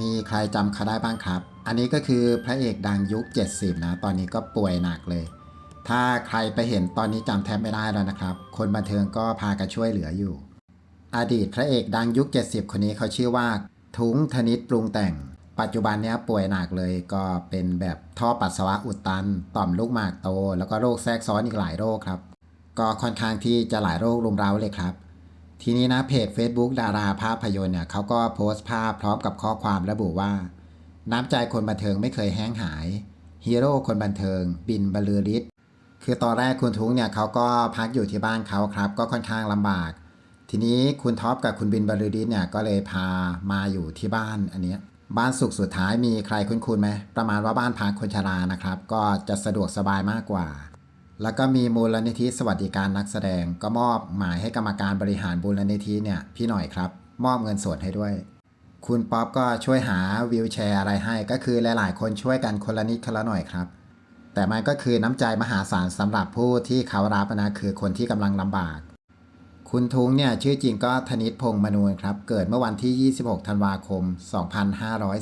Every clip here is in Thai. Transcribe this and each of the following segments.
มีใครจำเขาได้บ้างครับ อันนี้ก็คือพระเอกดังยุค 70 นะ ตอนนี้ก็ป่วยหนักเลย ถ้าใครไปเห็นตอนนี้จำแทบไม่ได้แล้วนะครับ คนบันเทิงก็พากันช่วยเหลืออยู่ อดีตพระเอกดังยุค 70 คนนี้เขาชื่อว่า ทุงธนิตปรุงแต่ง ปัจจุบันเนี้ยป่วยหนักเลยก็เป็นแบบท่อปัสสาวะอุดตัน ต่อมลูกหมากโต แล้วก็โรคแทรกซ้อนอีกหลายโรคครับ ก็ค่อนข้างที่จะหลายโรครุมเร้าเลยครับ ทีนี้นะเพจ Facebook ดาราภาพยนตร์เนี่ยเขาก็โพสต์ภาพพร้อมกับข้อความระบุว่า น้ำใจคนบันเทิงไม่เคยแห้งหายฮีโร่คนบันเทิง บินบรลือฤทธิ์คือตอนแรกคุณทุ้งเนี่ยเขาก็พักอยู่ที่บ้านเขาครับ ก็ค่อนข้างลำบาก ทีนี้คุณท็อปกับคุณบินบรลือฤทธิ์เนี่ยก็เลยพามาอยู่ที่บ้านอันเนี้ยบ้านสุขสุดท้ายมีใครคุ้นๆไหมประมาณว่าบ้านพักคนชรานะครับ ก็จะสะดวกสบายมากกว่า แล้วก็มีมูลนิธิสวัสดิการนักแสดง ก็มอบหมายให้กรรมการบริหารมูลนิธิเนี่ยพี่หน่อยครับ มอบเงินสดให้ด้วย คุณป๊อปก็ช่วยหาวิวแชร์อะไรให้ ก็คือหลาย ๆ คนช่วยกันคนละนิดคนละหน่อยครับ แต่มันก็คือน้ำใจมหาศาลสำหรับผู้ที่เขารับนะคือคนที่กำลังลำบาก คุณทุงเนี่ยชื่อจริงก็ธนิตพงษ์มนูนครับ เกิดเมื่อวันที่ 26 ธันวาคม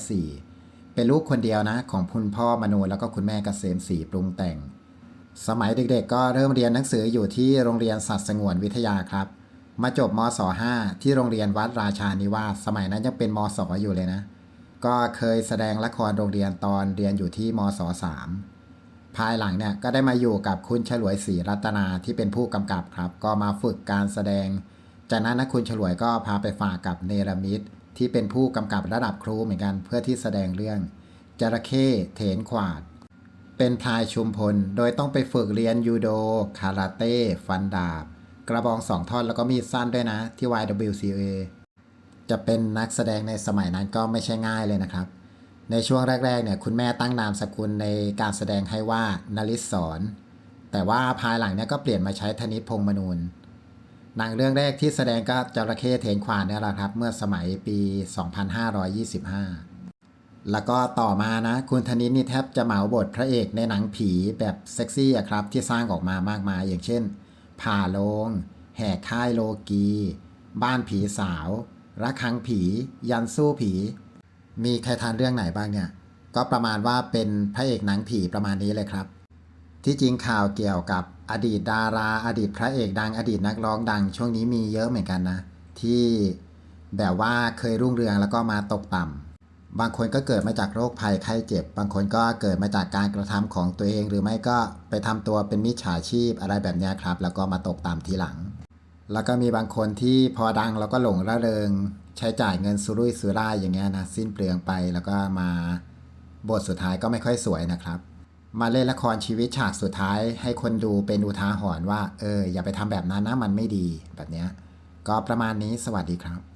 2504 เป็นลูกคนเดียวนะของคุณพ่อมนูนแล้วก็คุณแม่เกษมศรีปรุงแต่ง สมัยเด็กๆ ก็เริ่มเรียนหนังสืออยู่ที่โรงเรียนสัตว์สงวนวิทยาครับ มาจบมศ .5 ที่โรงเรียนวัดราชานิวาสสมัยนั้นยังเป็นมศอยู่เลยนะ ก็เคยแสดงละครโรงเรียนตอนเรียนอยู่ที่มศ3ภายหลังเนี่ยก็ได้มาอยู่กับคุณฉลวยศรีรัตนาที่เป็นผู้กำกับครับ ก็มาฝึกการแสดง จากนั้นนะคุณฉลวยก็พาไปฝากกับเนรมิตที่เป็นผู้กำกับระดับครูเหมือนกันเพื่อที่แสดงเรื่องจระเข้เถนขวาด เป็นพลายชุมพล โดยต้องไปฝึกเรียนยูโด คาราเต้ ฟันดาบ กระบองสองท่อนแล้วก็มีดสั้นด้วยนะที่ YWCA จะเป็นนักแสดงในสมัยนั้นก็ไม่ใช่ง่ายเลยนะครับ ในช่วงแรกๆเนี่ยคุณแม่ตั้งนามสกุลในการแสดงให้ว่านลิศสอน แต่ว่าภายหลังเนี่ยก็เปลี่ยนมาใช้ธนิตพงมนูนหนังเรื่องแรกที่แสดงก็จระเข้เทนควานเนี่ยแหละครับ เมื่อสมัยปี 2525 แล้วก็ต่อมานะ คุณธนิตนี่แทบจะเหมาบทพระเอกในหนังผีแบบเซ็กซี่อะครับ ที่สร้างออกมามากมาย อย่างเช่น ผ่าโลง แห่ค่ายโลกี บ้านผีสาวระคังผี ยันสู้ผี มีใครทานเรื่องไหนบ้างเนี่ย ก็ประมาณว่าเป็นพระเอกหนังผีประมาณนี้เลยครับ ที่จริงข่าวเกี่ยวกับอดีตดารา อดีตพระเอกดังอดีตนักร้องดัง ช่วงนี้มีเยอะเหมือนกันนะ ที่แบบว่าเคยรุ่งเรืองแล้วก็มาตกต่ำ บางคนก็เกิดมาจากโรคภัยไข้เจ็บ บางคนก็เกิดมาจากการกระทำของตัวเอง หรือไม่ก็ไปทำตัวเป็นมิจฉาชีพอะไรแบบนี้ครับ แล้วก็มาตกต่ำทีหลัง แล้วก็มีบางคนที่พอดังแล้วก็หลงระเริง ใช้จ่ายเงินสุรุ่ยสุร่ายอย่างเงี้ยนะสิ้นเปลืองไปแล้วก็มาบทสุดท้ายก็ไม่ค่อยสวยนะครับ มาเล่นละครชีวิตฉากสุดท้าย ให้คนดูเป็นอุทาหรณ์ว่าเอออย่าไปทำแบบนั้นนะมันไม่ดีแบบเนี้ยก็ประมาณนี้สวัสดีครับ